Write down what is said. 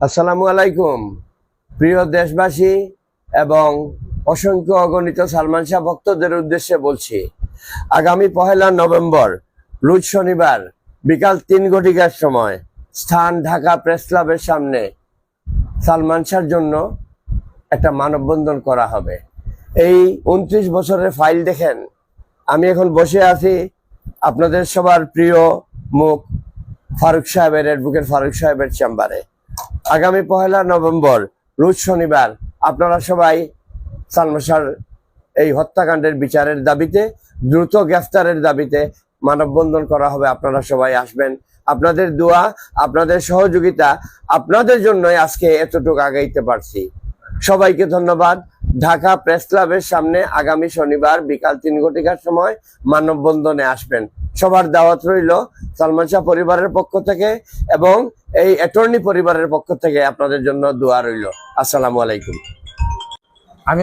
আসসালামু আলাইকুম, প্রিয় দেশবাসী এবং অসংখ্য অগণিত সালমান শাহ ভক্তদের উদ্দেশ্যে বলছি, আগামী পহেলা নভেম্বর, রোজ শনিবার, বিকাল তিন ঘটিকার সময়, স্থান ঢাকা প্রেস ক্লাবের সামনে সালমান শাহর জন্য একটা মানববন্ধন করা হবে। এই উনত্রিশ বছরের ফাইল দেখেন, আমি এখন বসে আছি আপনাদের সবার প্রিয় মুখ ফারুক সাহেবের, অ্যাডভোকেট ফারুক সাহেবের চেম্বারে। আগামী পহেলা নভেম্বর, রোজ শনিবার, আপনারা সবাই সালমান শাহর এই হত্যাকাণ্ডের বিচারের দাবিতে, দ্রুত গ্রেফতারের দাবিতে মানববন্ধন করা হবে, আপনারা সবাই আসবেন। আপনাদের দোয়া, আপনাদের সহযোগিতা, আপনাদের জন্যই আজকে এতটুকু আগাইতে পারছি। সবাইকে ধন্যবাদ। ঢাকা প্রেস ক্লাবের সামনে আগামী শনিবার বিকাল তিন ঘটিকার সময় মানববন্ধনে আসবেন। সবার দাওয়াত রইল সালমান শাহ পরিবারের পক্ষ থেকে এবং এই অ্যাটর্নি পরিবারের পক্ষ থেকে আপনাদের জন্য দোয়া রইল। আসসালামু আলাইকুম।